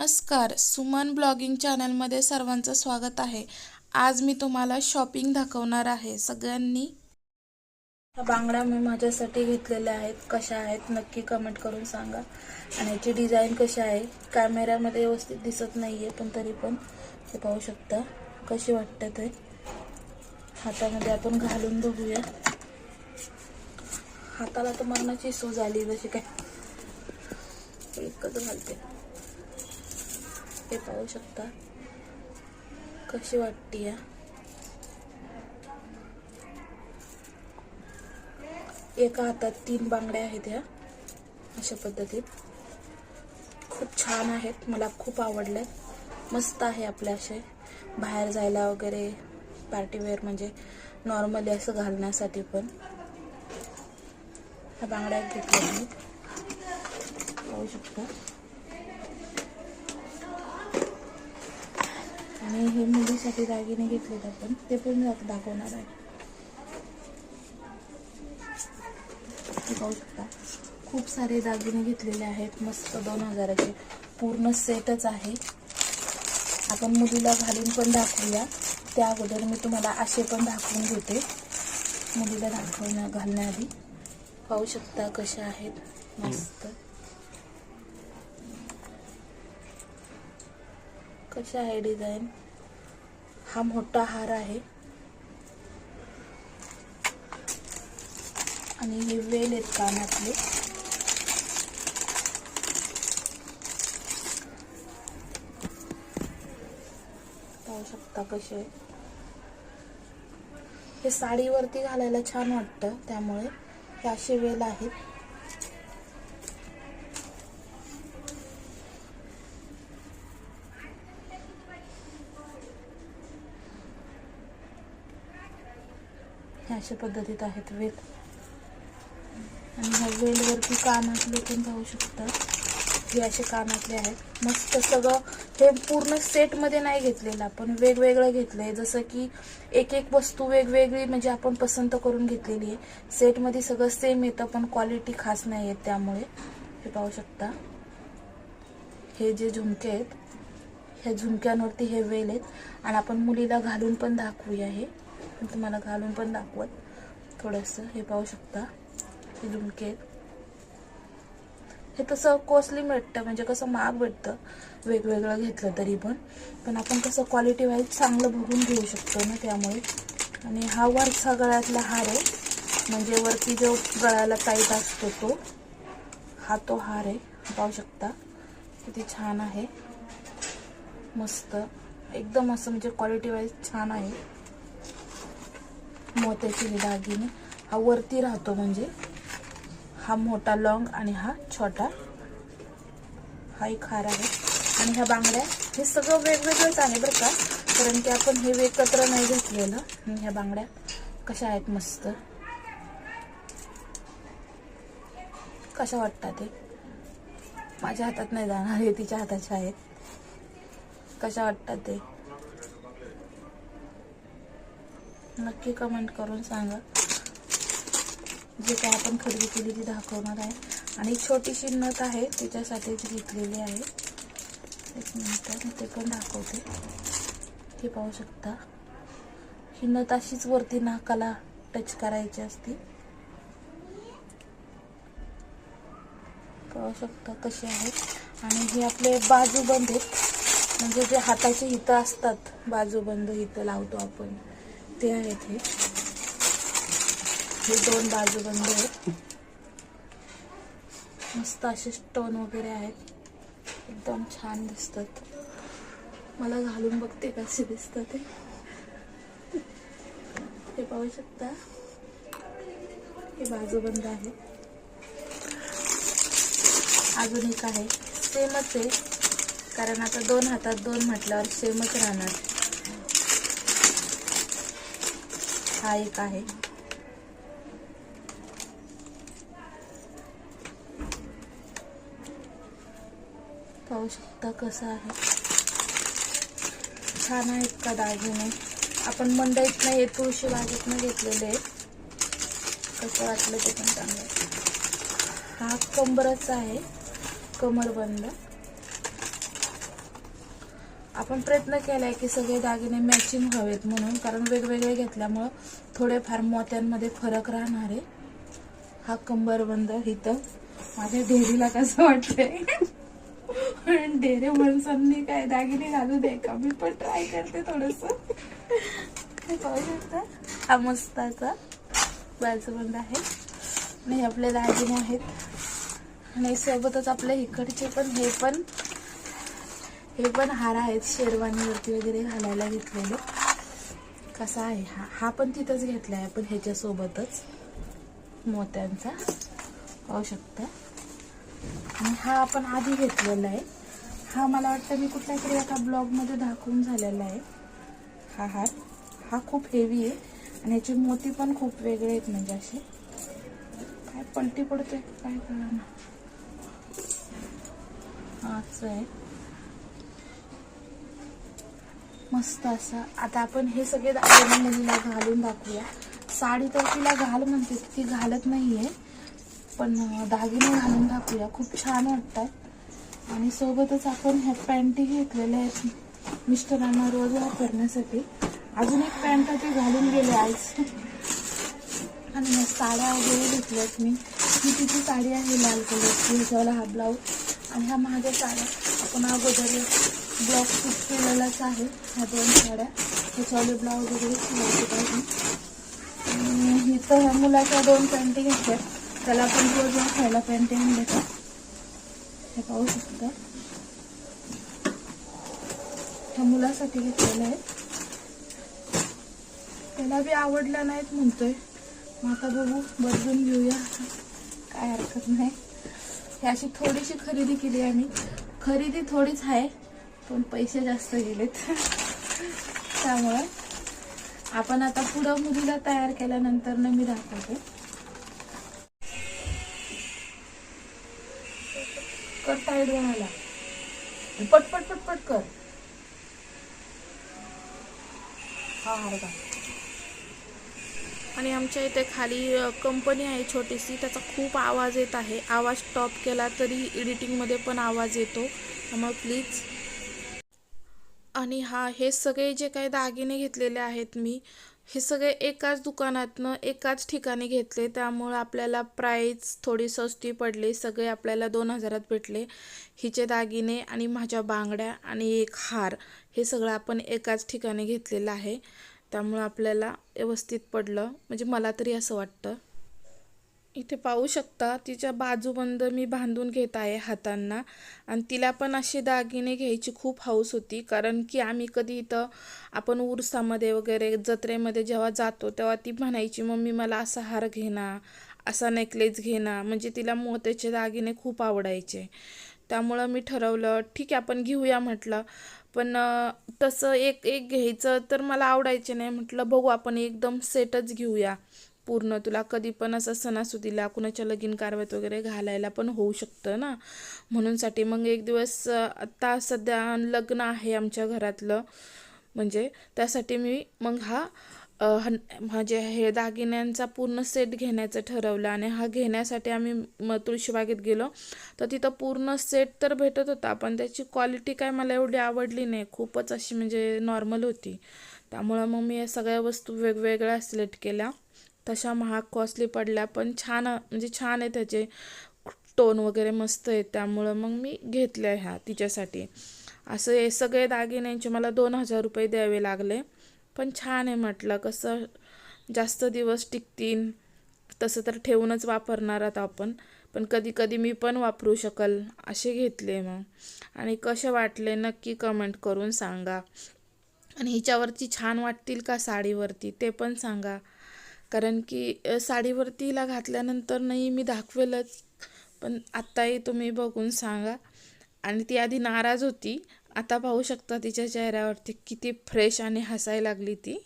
नमस्कार सुमन ब्लॉगिंग चॅनलमध्ये सर्वांचं स्वागत आहे. आज मी तुम्हाला शॉपिंग दाखवणार आहे. सगळ्यांनी बांगड्या मी माझ्यासाठी घेतलेल्या आहेत. कशा आहेत नक्की कमेंट करून सांगा. आणि याची डिझाईन कशी आहे कॅमेऱ्यामध्ये व्यवस्थित दिसत नाही आहे पण तरी पण ते पाहू शकता. कशी वाटतं ते? हातामध्ये आपण घालून बघूया. हाताला तर मरणाची सूज आली जशी काय. एकच घालते. हे पाहू शकता. कशी वाटते या एका हातात तीन बांगड्या आहेत ह्या अशा पद्धतीत. खूप छान आहेत मला खूप आवडल्यात मस्त आहे आपल्या असे बाहेर जायला वगैरे पार्टीवेअर म्हणजे नॉर्मली असं घालण्यासाठी पण. ह्या बांगड्या घेतल्या मी. पाहू शकता. आणि हे मुलीसाठी दागिने घेतलेत आपण ते पण दाखवणार आहे. पाहू शकता खूप सारे दागिने घेतलेले आहेत मस्त दोन हजाराचे. पूर्ण सेटच आहे. आपण मुलीला घालून पण दाखवूया. त्या अगोदर मी तुम्हाला असे पण दाखवून घेते मुलीला दाखवण्या घालण्याआधी. पाहू शकता कशा आहेत. मस्त. कशा आहे डिझाईन? हा मोठा हार आहे. आणि हे वेल आहेत कानातले. पाहू शकता कसे. हे साडीवरती घालायला छान वाटतं त्यामुळे हे असे वेल आहेत. हे अशा पद्धतीत आहेत वेल. आणि ह्या वेलवरती कानातले पण पाहू शकता हे असे कानातले आहेत. मस्त सगळं हे पूर्ण सेटमध्ये नाही घेतलेलं आपण. वेगवेगळं घेतलंय. जसं की एक एक वस्तू वेगवेगळी म्हणजे आपण पसंत करून घेतलेली आहे. सेटमध्ये सगळं सेम येतं पण क्वालिटी खास नाही आहे त्यामुळे. हे पाहू शकता. हे जे झुमके आहेत ह्या झुमक्यांवरती हे वेल आहेत. आणि आपण मुलीला घालून पण दाखवूया हे. मी तुम्हाला घालून पण दाखवत. थोडंसं हे पाहू शकता. हे झुमके. हे तसं कॉस्टली भेटतं म्हणजे कसं महाग भेटतं. वेगवेगळं घेतलं तरी पण. पण आपण कसं क्वालिटी वाईज चांगलं बघून घेऊ शकतो ना त्यामुळे. आणि हा वरचा गळ्यातला हार आहे. म्हणजे वरती जो गळ्याला टाईट असतो तो हा तो हार आहे. पाहू शकता. किती छान आहे. मस्त. एकदम असं म्हणजे क्वालिटी वाईज छान आहे. मोत्याचे हे दागिने. हा वरती राहतो म्हणजे हा मोठा लॉंग आणि हा छोटा. हा एक हार आहे. आणि ह्या बांगड्या हे सगळं वेगवेगळंच आहे बरं का. कारण की आपण हे एकत्र नाही घेतलेलं. ह्या बांगड्या कशा आहेत मस्त. कशा वाटतात ते माझ्या हातात नाही जाणार हे तिच्या हाताच्या आहेत. कशा वाटतात ते? नक्की कमेंट करून सांगा. जे काय आपण खरेदी केली ती दाखवणार आहे. आणि छोटीशी नथ आहे तिच्यासाठीच घेतलेली आहे. एक मिनटं मी ते पण दाखवते. हे पाहू शकता. ही नथ अशीच वरती नाकाला टच करायची असती. पाहू शकता कशी आहेत आणि हे आपले बाजूबंद आहेत. म्हणजे जे हाताचे हितं असतात बाजूबंद हितं लावतो आपण. ते आहेत हे हे दोन बाजूबंद आहेत. मस्त असे स्टोन वगैरे आहेत. एकदम छान दिसतात. मला घालून बघते कसे दिसतात ते. हे पाहू शकता? हे बाजूबंद आहे. अजून एक आहे. सेमच आहे. कारण आता दोन हातात दोन म्हटल्यावर सेमच राहणार. हा एक आहे. पाहू शकता कसं आहे. छान आहेत का दागिने आपण मंडईत नाही तुळशी बागेतनं घेतलेले आहेत कसं वाटलं ते पण चांगलं हा कंबरच आहे. कमरबंद. आपण प्रयत्न केलाय की सगळे दागिने मॅचिंग हवेत म्हणून कारण वेगवेगळे घेतल्यामुळं थोडेफार मोत्यांमध्ये फरक राहणार आहे. हा कंबरबंद इथं. माझ्या डेरीला कसं वाटतंय? पण डेरे माणसांनी काय दागिने घालू दे का? मी पण ट्राय करते थोडस. पाहू शकता? हा मस्ताचा बाजूबंद आहे. आणि आपले दागिने आहेत. आणि सोबतच आपल्या इकडचे पण हे पण. हे पण हार आहेत शेरवानीवरती वगैरे घालायला घेतलेले. कसा आहे हा? हा पण तिथंच घेतला आहे पण ह्याच्यासोबतच. मोत्यांचा. पाहू शकता. आणि हा आपण आधी घेतलेला आहे. हा मला वाटतं मी कुठल्या तरी एका ब्लॉगमध्ये दाखवून झालेला आहे. हा हार. हा खूप हेवी आहे. आणि ह्याचे मोती पण खूप वेगळे आहेत म्हणजे असे. काय पलटी पडते काय कळणार हा असं आहे. मस्त असा. आता आपण हे सगळे दागिने मुलीला घालून दाखवूया. साडी तर तिला घाल म्हणते ती घालत नाही आहे पण दागिने घालून दाखवूया. खूप छान वाटतात. आणि सोबतच आपण ह्या पॅन्टी घेतलेल्या आहेत मिस्टरांना रोज वापरण्यासाठी. अजून एक पॅन्ट ते घालून गेले आज. आणि मग साड्या वगैरे घेतल्यात मी. ही तिची साडी आहे लाल कलरची ह्याच्यावाला हा ब्लाऊज. आणि ह्या माझ्या साड्या. आपण अगोदर ब्लाऊज शूट केलेलाच आहे. ह्या दोन साड्या. त्याच्यावर ब्लाऊज वगैरे शिवायचे पाहिजे. इथं ह्या मुलाच्या दोन पेंटिंग आहेत. त्याला आपण रोज खायला पेंटिंग देतात हे पाहू शकता. ह्या मुलासाठी घेतलेलं आहे त्याला बी आवडल्या नाहीत म्हणतोय. मग आता बघू बदलून घेऊया. काय हरकत नाही. ही अशी थोडीशी खरेदी केली आम्ही. खरेदी थोडीच आहे. पण पैसे जास्त गेलेत. त्यामुळं आपण आता पुढं मुलीला तयार केल्यानंतर ना मी दाखवते. कर साईड बनायला पटपट पटपट कर. हा आणि आमच्या इथे खाली कंपनी आहे छोटीशी. त्याचा खूप आवाज येत आहे. आवाज स्टॉप केला तरी एडिटिंगमध्ये पण आवाज येतो. त्यामुळे प्लीज आणि हा हे सगळे जे काही दागिने घेतलेले आहेत मी हे सगळे एकाच दुकानातनं एकाच ठिकाणी घेतले. त्यामुळं आपल्याला प्राईज थोडी स्वस्ती पडली. सगळे आपल्याला दोन हजारात भेटले. हिचे दागिने आणि माझ्या बांगड्या आणि एक हार हे सगळं आपण एकाच ठिकाणी घेतलेलं आहे. त्यामुळं आपल्याला व्यवस्थित पडलं. म्हणजे मला तरी असं वाटतं. इथे पाहू शकता तिच्या बाजूबंद मी बांधून घेत आहे हातांना. आणि तिला पण असे दागिने घ्यायची खूप हौस होती कारण की आम्ही कधी इथं आपण उरसामध्ये वगैरे जत्रेमध्ये जेव्हा जातो तेव्हा ती म्हणायची मम्मी मला असा हार घेणा असा नेकलेस घेणा म्हणजे तिला मोत्याचे दागिने खूप आवडायचे. त्यामुळं मी ठरवलं ठीक आहे आपण घेऊया म्हटलं. पण तसं एक एक घ्यायचं तर मला आवडायचे नाही. म्हटलं बघू आपण एकदम सेटच घेऊया. पूर्ण तुला कधी पण असं सणासुदीला कुणाच्या लगीन कारवाईत वगैरे घालायला पण होऊ शकतं ना. म्हणूनसाठी मग एक दिवस आत्ता सध्या लग्न आहे आमच्या घरातलं. म्हणजे त्यासाठी मी मग हा म्हणजे हे दागिन्यांचा पूर्ण सेट घेण्याचं ठरवलं आणि हा घेण्यासाठी आम्ही म तुळशीबागेत गेलो. तर तिथं पूर्ण सेट तर भेटत होता पण त्याची क्वालिटी काय मला एवढी आवडली नाही. खूपच अशी म्हणजे नॉर्मल होती. त्यामुळं मग मी या सगळ्या वस्तू वेगवेगळ्या सिलेक्ट केल्या. तशा महाग कॉस्टली पडल्या पण छान म्हणजे छान आहे त्याचे टोन वगैरे मस्त आहे त्यामुळं मग मी घेतल्या ह्या तिच्यासाठी. असं हे सगळे दागिन्यांचे मला दोन हजार रुपये द्यावे लागले. पण छान आहे म्हटलं कसं जास्त दिवस टिकतील तसं तर ठेवूनच वापरणार आहोत आपण. पण कधी कधी मी पण वापरू शकल असे घेतले मग. आणि कसे वाटले नक्की कमेंट करून सांगा. आणि हिच्यावरती छान वाटतील का साडीवरती ते पण सांगा. कारण की साडीवरती हिला घातल्यानंतर नाही मी दाखवेलच. पण आत्ताही तुम्ही बघून सांगा. आणि ती आधी नाराज होती. आता पाहू शकता तिच्या चेहऱ्यावरती किती फ्रेश आणि हसायला लागली ती.